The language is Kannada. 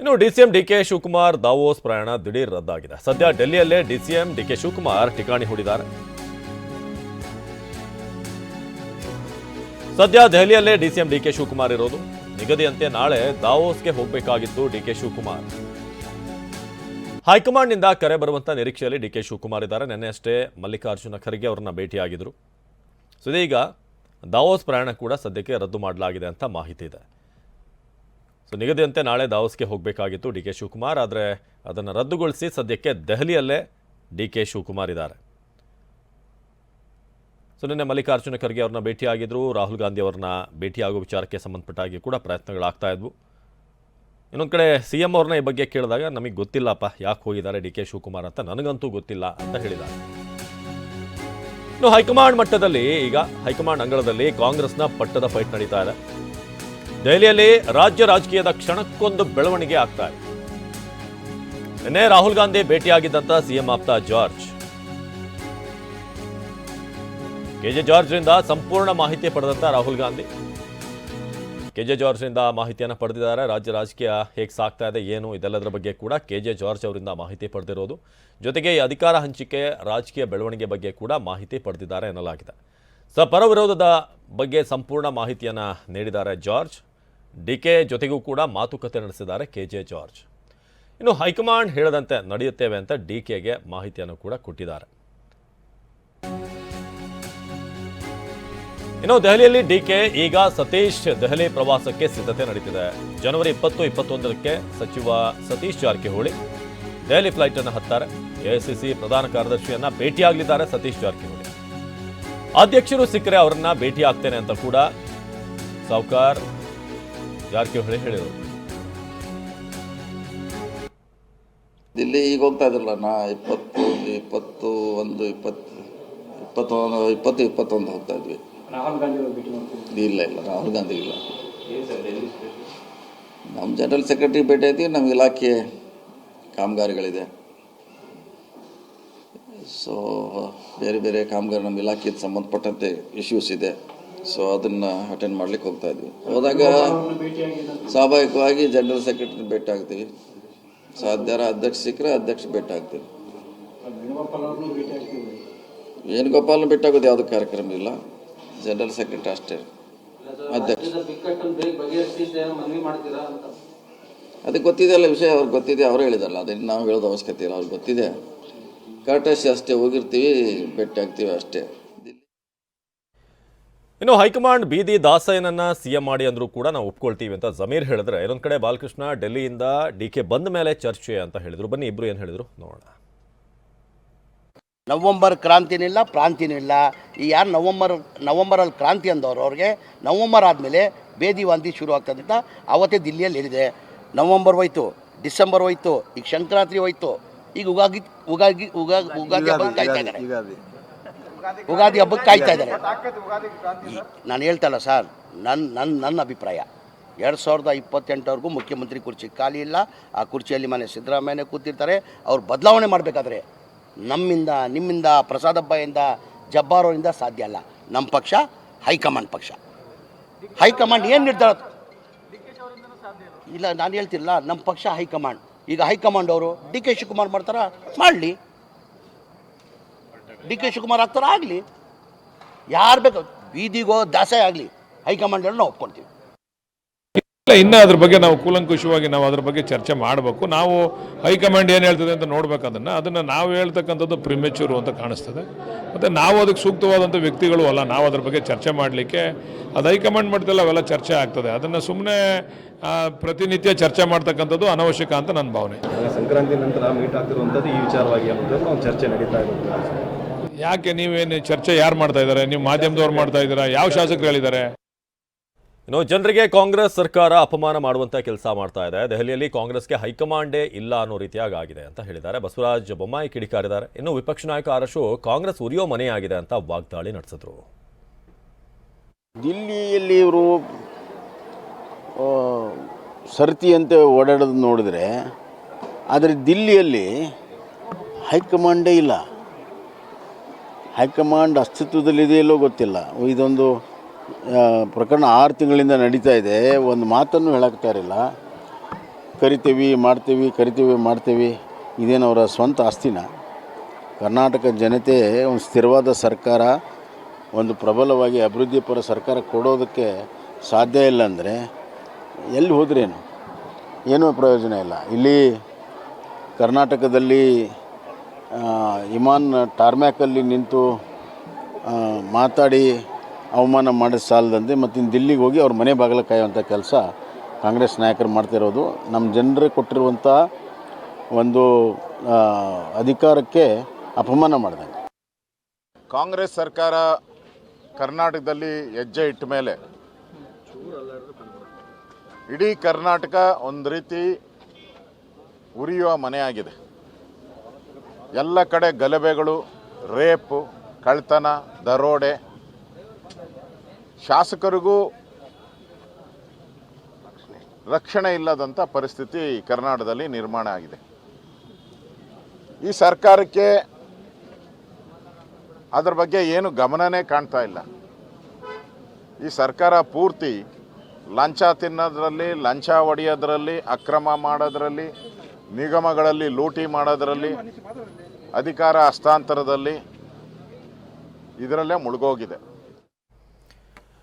ಇನ್ನು ಡಿಸಿಎಂ ಡಿಕೆ ಶಿವಕುಮಾರ್ ದಾವೋಸ್ ಪ್ರಯಾಣ ದಿಢೀರ್ ರದ್ದಾಗಿದೆ. ಸದ್ಯ ಡೆಲ್ಲಿಯಲ್ಲೇ ಡಿಸಿಎಂ ಡಿಕೆ ಶಿವಕುಮಾರ್ ಠಿಕಾಣಿ ಹೂಡಿದ್ದಾರೆ. ಸದ್ಯ ದೆಹಲಿಯಲ್ಲೇ ಡಿಸಿಎಂ ಡಿಕೆ ಶಿವಕುಮಾರ್ ಇರೋದು. ನಿಗದಿಯಂತೆ ನಾಳೆ ದಾವೋಸ್ಗೆ ಹೋಗಬೇಕಾಗಿತ್ತು ಡಿ ಕೆ ಶಿವಕುಮಾರ್. ಹೈಕಮಾಂಡ್ನಿಂದ ಕರೆ ಬರುವಂಥ ನಿರೀಕ್ಷೆಯಲ್ಲಿ ಡಿಕೆ ಶಿವಕುಮಾರ್ ಇದ್ದಾರೆ. ನಿನ್ನೆ ಅಷ್ಟೇ ಮಲ್ಲಿಕಾರ್ಜುನ ಖರ್ಗೆ ಅವರನ್ನ ಭೇಟಿಯಾಗಿದ್ರು. ಸೊ, ಇದೀಗ ದಾವೋಸ್ ಪ್ರಯಾಣ ಕೂಡ ಸದ್ಯಕ್ಕೆ ರದ್ದು ಮಾಡಲಾಗಿದೆ ಅಂತ ಮಾಹಿತಿ ಇದೆ. ಸೊ ನಿಗದಿಯಂತೆ ನಾಳೆ ದಾವೋಸ್ಗೆ ಹೋಗಬೇಕಾಗಿತ್ತು ಡಿ ಕೆ ಶಿವಕುಮಾರ್, ಆದರೆ ಅದನ್ನು ರದ್ದುಗೊಳಿಸಿ ಸದ್ಯಕ್ಕೆ ದೆಹಲಿಯಲ್ಲೇ ಡಿ ಕೆ ಶಿವಕುಮಾರ್ ಇದ್ದಾರೆ. ಸೊ ನಿನ್ನೆ ಮಲ್ಲಿಕಾರ್ಜುನ ಖರ್ಗೆ ಅವ್ರನ್ನ ಭೇಟಿಯಾಗಿದ್ದರು ರಾಹುಲ್ ಗಾಂಧಿ ಅವ್ರನ್ನ ಭೇಟಿಯಾಗುವ ವಿಚಾರಕ್ಕೆ ಸಂಬಂಧಪಟ್ಟಾಗಿ ಕೂಡ ಪ್ರಯತ್ನಗಳಾಗ್ತಾ ಇದ್ವು. ಇನ್ನೊಂದು ಕಡೆ ಸಿ ಎಂ ಅವ್ರನ್ನ ಈ ಬಗ್ಗೆ ಕೇಳಿದಾಗ, ನಮಗೆ ಗೊತ್ತಿಲ್ಲಪ್ಪ, ಯಾಕೆ ಹೋಗಿದ್ದಾರೆ ಡಿ ಕೆ ಶಿವಕುಮಾರ್ ಅಂತ ನನಗಂತೂ ಗೊತ್ತಿಲ್ಲ ಅಂತ ಹೇಳಿದ ಇನ್ನು ಹೈಕಮಾಂಡ್ ಮಟ್ಟದಲ್ಲಿ ಈಗ, ಹೈಕಮಾಂಡ್ ಅಂಗಳದಲ್ಲಿ ಕಾಂಗ್ರೆಸ್ನ ಪಟ್ಟದ ಫೈಟ್ ನಡೀತಾ ಇದೆ. ದೆಹಲಿಯಲ್ಲಿ ರಾಜ್ಯ ರಾಜಕೀಯದ ಕ್ಷಣಕ್ಕೊಂದು ಬೆಳವಣಿಗೆ ಆಗ್ತಾ ಇದೆ. ನಿನ್ನೆ ರಾಹುಲ್ ಗಾಂಧಿ ಭೇಟಿಯಾಗಿದ್ದಂತ ಸಿಎಂ ಆಪ್ತ ಜಾರ್ಜ್. ಕೆಜೆ ಜಾರ್ಜ್ರಿಂದ ಸಂಪೂರ್ಣ ಮಾಹಿತಿ ಪಡೆದಂತ ರಾಹುಲ್ ಗಾಂಧಿ. ಕೆಜೆ ಜಾರ್ಜ್ರಿಂದ ಮಾಹಿತಿಯನ್ನು ಪಡೆದಿದ್ದಾರೆ. ರಾಜ್ಯ ರಾಜಕೀಯ ಹೇಗೆ ಸಾಗ್ತಾ ಇದೆ, ಏನು ಇದೆಲ್ಲದರ ಬಗ್ಗೆ ಕೂಡ ಕೆಜೆ ಜಾರ್ಜ್ ಅವರಿಂದ ಮಾಹಿತಿ ಪಡೆದಿರೋದು. ಜೊತೆಗೆ ಈ ಅಧಿಕಾರ ಹಂಚಿಕೆ, ರಾಜಕೀಯ ಬೆಳವಣಿಗೆ ಬಗ್ಗೆ ಕೂಡ ಮಾಹಿತಿ ಪಡೆದಿದ್ದಾರೆ ಎನ್ನಲಾಗಿದೆ ಸ ಪರವಿರೋಧದ ಬಗ್ಗೆ ಸಂಪೂರ್ಣ ಮಾಹಿತಿಯನ್ನು ನೀಡಿದ್ದಾರೆ ಜಾರ್ಜ್. ಡಿ ಕೆ ಜೊತೆಗೂ ಕೂಡ ಮಾತುಕತೆ ನಡೆಸಿದ್ದಾರೆ ಕೆ ಜೆ ಜಾರ್ಜ್. ಇನ್ನು ಹೈಕಮಾಂಡ್ ಹೇಳದಂತೆ ನಡೆಯುತ್ತೇವೆ ಅಂತ ಡಿ ಕೆಗೆ ಮಾಹಿತಿಯನ್ನು ಕೂಡ ಕೊಟ್ಟಿದ್ದಾರೆ. ಇನ್ನು ದೆಹಲಿಯಲ್ಲಿ ಡಿಕೆ ಈಗ ಸತೀಶ್ ದೆಹಲಿ ಪ್ರವಾಸಕ್ಕೆ ಸಿದ್ಧತೆ ನಡೀತಿದೆ ಜನವರಿ ಇಪ್ಪತ್ತು, ಇಪ್ಪತ್ತೊಂದಕ್ಕೆ ಸಚಿವ ಸತೀಶ್ ಜಾರಕಿಹೊಳಿ ದೆಹಲಿ ಫ್ಲೈಟ್ ಅನ್ನು ಹತ್ತಾರೆ ಎಐಸಿಸಿ ಪ್ರಧಾನ ಕಾರ್ಯದರ್ಶಿಯನ್ನ ಭೇಟಿಯಾಗಲಿದ್ದಾರೆ ಸತೀಶ್ ಜಾರಕಿಹೊಳಿ. ಅಧ್ಯಕ್ಷರು ಸಿಕ್ಕರೆ ಅವರನ್ನ ಭೇಟಿ ಆಗ್ತೇನೆ ಅಂತ ಕೂಡ ಸಾವ್ಕಾರ್ ಜಾರಕಿಹೊಳಿ ಹೇಳಿದರು ದಿಲ್ಲಿ ಈಗ ಹೋಗ್ತಾ ಇದ್ರಲ್ಲ ನಾ ಇಪ್ಪತ್ತು ಇಪ್ಪತ್ತು ಒಂದು ಇಪ್ಪತ್ತು ಇಪ್ಪತ್ತೊಂದು ಇಪ್ಪತ್ತು ಇಪ್ಪತ್ತೊಂದು ಹೋಗ್ತಾ ಇದ್ವಿ. ಇಲ್ಲ ಇಲ್ಲ ರಾಹುಲ್ ಗಾಂಧಿ ಇಲ್ಲ. ನಮ್ಮ ಜನರಲ್ ಸೆಕ್ರೆಟರಿ ಭೇಟಿ ಐತಿ ನಮ್ಮ ಇಲಾಖೆ ಕಾಮಗಾರಿಗಳಿದೆ. ಸೊ ಬೇರೆ ಬೇರೆ ಕಾಮಗಾರಿ ನಮ್ಮ ಇಲಾಖೆಗೆ ಸಂಬಂಧಪಟ್ಟಂತೆ ಇಶ್ಯೂಸ್ ಇದೆ. ಸೊ ಅದನ್ನು ಅಟೆಂಡ್ ಮಾಡ್ಲಿಕ್ಕೆ ಹೋಗ್ತಾ ಇದ್ವಿ. ಹೋದಾಗ ಸ್ವಾಭಾವಿಕವಾಗಿ ಜನರಲ್ ಸೆಕ್ರೆಟರಿ ಭೇಟಿ ಆಗ್ತೀವಿ. ಸಾಧ್ಯಾರ ಅಧ್ಯಕ್ಷ ಸಿಕ್ಕರೆ ಅಧ್ಯಕ್ಷ ಭೇಟಿ ಆಗ್ತೀವಿ. ಅವ್ರನ್ನೂ ಭೇಟಿ ಆಗೋದು ವೇಣುಗೋಪಾಲ್ನ ಯಾವುದೂ ಕಾರ್ಯಕ್ರಮ ಇಲ್ಲ. ಜನರಲ್ ಸೆಕ್ರೆಟರಿ ಅಷ್ಟೇ. ಅಧ್ಯಕ್ಷ. ಅದಕ್ಕೆ ಗೊತ್ತಿದೆ ಅಲ್ಲ ವಿಷಯ, ಅವ್ರಿಗೆ ಗೊತ್ತಿದೆ, ಅವರು ಹೇಳಿದಲ್ಲ ಅದನ್ನು ನಾವು ಹೇಳೋದು ಅವಶ್ಯಕತೆ ಇಲ್ಲ, ಅವ್ರಿಗೆ ಗೊತ್ತಿದೆ. ಕರೆಕ್ಟಸಿ ಅಷ್ಟೇ ಹೋಗಿರ್ತೀವಿ, ಭೇಟಿ ಆಗ್ತೀವಿ ಅಷ್ಟೇ. ಇನ್ನು ಹೈಕಮಾಂಡ್ ಬೀದಿ ದಾಸಯ್ಯನನ್ನ ಸಿಎಂ ಮಾಡಿ ಅಂದ್ರೂ ಕೂಡ ನಾವು ಒಪ್ಕೊಳ್ತೀವಿ ಅಂತ ಜಮೀರ್ ಹೇಳಿದ್ರೆ. ಇನ್ನೊಂದು ಕಡೆ ಬಾಲಕೃಷ್ಣ ಡೆಲ್ಲಿಯಿಂದ ಡಿ ಕೆ ಬಂದ ಮೇಲೆ ಚರ್ಚೆ ಅಂತ ಹೇಳಿದ್ರು. ಬನ್ನಿ ಇಬ್ರು ಏನು ಹೇಳಿದ್ರು? ನೋಡೋಣ. ನವಂಬರ್ ಕ್ರಾಂತಿನಿಲ್ಲ ಇಲ್ಲ ಪ್ರಾಂತಿನೂ ಇಲ್ಲ ಈ ಯಾರು ನವಂಬರ್ ನವಂಬರಲ್ಲಿ ಕ್ರಾಂತಿ ಅಂದವರು ಅವ್ರಿಗೆ ನವಂಬರ್ ಆದಮೇಲೆ ಬೇದಿ ವಾಂತಿ ಶುರು ಆಗ್ತದೆ ಅಂತ ಅವತ್ತೇ ದಿಲ್ಲಿಯಲ್ಲಿ ಹೇಳಿದೆ. ನವಂಬರ್ ಹೋಯ್ತು ಡಿಸೆಂಬರ್ ಹೋಯ್ತು ಈಗ ಸಂಕ್ರಾಂತಿ ಹೋಯ್ತು ಈಗ ಉಗಾಗಿ ಉಗಾಗಿ ಉಗಾಗಿ ಉಗಾದಿ ಹಬ್ಬಕ್ಕೆ ಕಾಯ್ತಾ ಇದ್ದಾರೆ. ಉಗಾದಿ ಹಬ್ಬಕ್ಕೆ ಕಾಯ್ತಾ ಇದ್ದಾರೆ. ನಾನು ಹೇಳ್ತಲ್ಲ ಸರ್ ನನ್ನ ನನ್ನ ನನ್ನ ಅಭಿಪ್ರಾಯ. ಎರಡು ಸಾವಿರದ ಇಪ್ಪತ್ತೆಂಟವರೆಗೂ ಮುಖ್ಯಮಂತ್ರಿ ಕುರ್ಚಿ ಖಾಲಿ ಇಲ್ಲ. ಆ ಕುರ್ಚಿಯಲ್ಲಿ ಮನೆ ಸಿದ್ದರಾಮಯ್ಯ ಕೂತಿರ್ತಾರೆ. ಅವ್ರು ಬದಲಾವಣೆ ಮಾಡಬೇಕಾದ್ರೆ ನಮ್ಮಿಂದ ನಿಮ್ಮಿಂದ ಪ್ರಸಾದ್ ಹಬ್ಬಯಿಂದ ಜಬ್ಬಾರೋರಿಂದ ಸಾಧ್ಯ ಅಲ್ಲ. ನಮ್ಮ ಪಕ್ಷ ಹೈಕಮಾಂಡ್ ಪಕ್ಷ. ಹೈಕಮಾಂಡ್ ಏನು ನಿರ್ಧಾರ ಇಲ್ಲ. ನಾನು ಹೇಳ್ತಿಲ್ಲ ನಮ್ಮ ಪಕ್ಷ ಹೈಕಮಾಂಡ್. ಈಗ ಹೈಕಮಾಂಡ್ ಅವರು ಡಿ ಕೆ ಶಿವಕುಮಾರ್ ಮಾಡ್ತಾರ? ಮಾಡಲಿ. ಡಿ ಕೆ ಶಿವಕುಮಾರ್ ಆಗ್ತಾರೆ? ಆಗಲಿ. ಯಾರು ಬೇಕು? ಬೀದಿಗೋ ದಾಸೆ ಆಗಲಿ. ಹೈಕಮಾಂಡ್ ನಾವು ಒಪ್ಕೊಳ್ತೀವಿ. ಇಲ್ಲ ಇನ್ನೂ ಅದ್ರ ಬಗ್ಗೆ ನಾವು ಕೂಲಂಕುಷವಾಗಿ ನಾವು ಅದ್ರ ಬಗ್ಗೆ ಚರ್ಚೆ ಮಾಡಬೇಕು. ನಾವು ಹೈಕಮಾಂಡ್ ಏನು ಹೇಳ್ತದೆ ಅಂತ ನೋಡ್ಬೇಕು ಅದನ್ನು. ಅದನ್ನು ನಾವು ಹೇಳ್ತಕ್ಕಂಥದ್ದು ಪ್ರಿಮೆಚೂರು ಅಂತ ಕಾಣಿಸ್ತದೆ. ಮತ್ತು ನಾವು ಅದಕ್ಕೆ ಸೂಕ್ತವಾದಂಥ ವ್ಯಕ್ತಿಗಳು ಅಲ್ಲ. ನಾವು ಅದ್ರ ಬಗ್ಗೆ ಚರ್ಚೆ ಮಾಡಲಿಕ್ಕೆ ಅದು ಹೈಕಮಾಂಡ್ ಮಾಡ್ತಿಲ್ಲ ಅವೆಲ್ಲ ಚರ್ಚೆ ಆಗ್ತದೆ. ಅದನ್ನು ಸುಮ್ಮನೆ ಪ್ರತಿನಿತ್ಯ ಚರ್ಚೆ ಮಾಡ್ತಕ್ಕಂಥದ್ದು ಅನವಶ್ಯಕ ಅಂತ ನನ್ನ ಭಾವನೆ. ಸಂಕ್ರಾಂತಿ ನಂತರ ಮೀಟ್ ಆಗ್ತಿರುವಂಥದ್ದು ಈ ವಿಚಾರವಾಗಿ ಅಂತ ಚರ್ಚೆ ನಡೀತಾ ಇದೆ ಯಾಕೆ ನೀವೇನು ಚರ್ಚೆ ಯಾರು ಮಾಡ್ತಾ ಇದ್ದಾರೆ? ನೀವು ಮಾಧ್ಯಮದವ್ರು ಮಾಡ್ತಾ ಇದ್ದೀರಾ? ಯಾವ ಶಾಸಕರು ಹೇಳಿದ್ದಾರೆ? ಇನ್ನು ಜನರಿಗೆ ಕಾಂಗ್ರೆಸ್ ಸರ್ಕಾರ ಅಪಮಾನ ಮಾಡುವಂಥ ಕೆಲಸ ಮಾಡ್ತಾ ಇದೆ. ದೆಹಲಿಯಲ್ಲಿ ಕಾಂಗ್ರೆಸ್ಗೆ ಹೈಕಮಾಂಡೇ ಇಲ್ಲ ಅನ್ನೋ ರೀತಿಯಾಗಿ ಆಗಿದೆ ಅಂತ ಹೇಳಿದ್ದಾರೆ. ಬಸವರಾಜ ಬೊಮ್ಮಾಯಿ ಕಿಡಿಕಾರಿದ್ದಾರೆ. ಇನ್ನು ವಿಪಕ್ಷ ನಾಯಕ ಅರಶು ಕಾಂಗ್ರೆಸ್ ಉರಿಯೋ ಮನೆಯಾಗಿದೆ ಅಂತ ವಾಗ್ದಾಳಿ ನಡೆಸಿದ್ರು. ದಿಲ್ಲಿಯಲ್ಲಿ ಇವರು ಸರತಿಯಂತೆ ಓಡಾಡೋದು ನೋಡಿದ್ರೆ ಆದರೆ ದಿಲ್ಲಿಯಲ್ಲಿ ಹೈಕಮಾಂಡೇ ಇಲ್ಲ. ಹೈಕಮಾಂಡ್ ಅಸ್ತಿತ್ವದಲ್ಲಿದೆಯಲ್ಲೋ ಗೊತ್ತಿಲ್ಲ. ಇದೊಂದು ಪ್ರಕರಣ ಆರು ತಿಂಗಳಿಂದ ನಡೀತಾ ಇದೆ. ಒಂದು ಮಾತನ್ನು ಹೇಳಕ್ತಾ ಇರಲಿಲ್ಲ. ಕರಿತೀವಿ, ಮಾಡ್ತೀವಿ ಕರಿತೀವಿ, ಮಾಡ್ತೀವಿ. ಇದೇನು ಅವರ ಸ್ವಂತ ಆಸ್ತಿನ? ಕರ್ನಾಟಕ ಜನತೆ ಒಂದು ಸ್ಥಿರವಾದ ಸರ್ಕಾರ, ಒಂದು ಪ್ರಬಲವಾಗಿ ಅಭಿವೃದ್ಧಿಪರ ಸರ್ಕಾರ ಕೊಡೋದಕ್ಕೆ ಸಾಧ್ಯ ಇಲ್ಲ ಅಂದರೆ ಎಲ್ಲಿ ಹೋದ್ರೇನು? ಏನೂ ಪ್ರಯೋಜನ ಇಲ್ಲ. ಇಲ್ಲಿ ಕರ್ನಾಟಕದಲ್ಲಿ ಇಮಾನ್ ಟಾರ್ಮ್ಯಾಕಲ್ಲಿ ನಿಂತು ಮಾತಾಡಿ ಅವಮಾನ ಮಾಡಿದ ಸಾಲದಂತೆ ಮತ್ತು ಇನ್ನು ದಿಲ್ಲಿಗೆ ಹೋಗಿ ಅವ್ರ ಮನೆ ಬಾಗಿಲ ಕಾಯುವಂಥ ಕೆಲಸ ಕಾಂಗ್ರೆಸ್ ನಾಯಕರು ಮಾಡ್ತಿರೋದು ನಮ್ಮ ಜನರೇ ಕೊಟ್ಟಿರುವಂಥ ಒಂದು ಅಧಿಕಾರಕ್ಕೆ ಅಪಮಾನ ಮಾಡಿದಂಗೆ. ಕಾಂಗ್ರೆಸ್ ಸರ್ಕಾರ ಕರ್ನಾಟಕದಲ್ಲಿ ಹೆಜ್ಜೆ ಇಟ್ಟ ಮೇಲೆ ಇಡೀ ಕರ್ನಾಟಕ ಒಂದು ರೀತಿ ಉರಿಯುವ ಮನೆಯಾಗಿದೆ ಎಲ್ಲ ಕಡೆ ಗಲಭೆಗಳು, ರೇಪು ಕಳ್ತನ ದರೋಡೆ. ಶಾಸಕರಿಗೂ ರಕ್ಷಣೆ ಇಲ್ಲದಂಥ ಪರಿಸ್ಥಿತಿ ಕರ್ನಾಟಕದಲ್ಲಿ ನಿರ್ಮಾಣ ಆಗಿದೆ. ಈ ಸರ್ಕಾರಕ್ಕೆ ಅದರ ಬಗ್ಗೆ ಏನು ಗಮನನೇ ಕಾಣ್ತಾ ಇಲ್ಲ. ಈ ಸರ್ಕಾರ ಪೂರ್ತಿ ಲಂಚ ತಿನ್ನೋದ್ರಲ್ಲಿ, ಲಂಚ ಹೊಡೆಯೋದ್ರಲ್ಲಿ, ಅಕ್ರಮ ಮಾಡೋದ್ರಲ್ಲಿ, ನಿಗಮಗಳಲ್ಲಿ ಲೂಟಿ ಮಾಡೋದ್ರಲ್ಲಿ ಅಧಿಕಾರ ಹಸ್ತಾಂತರದಲ್ಲಿ ಇದರಲ್ಲೇ ಮುಳುಗೋಗಿದೆ.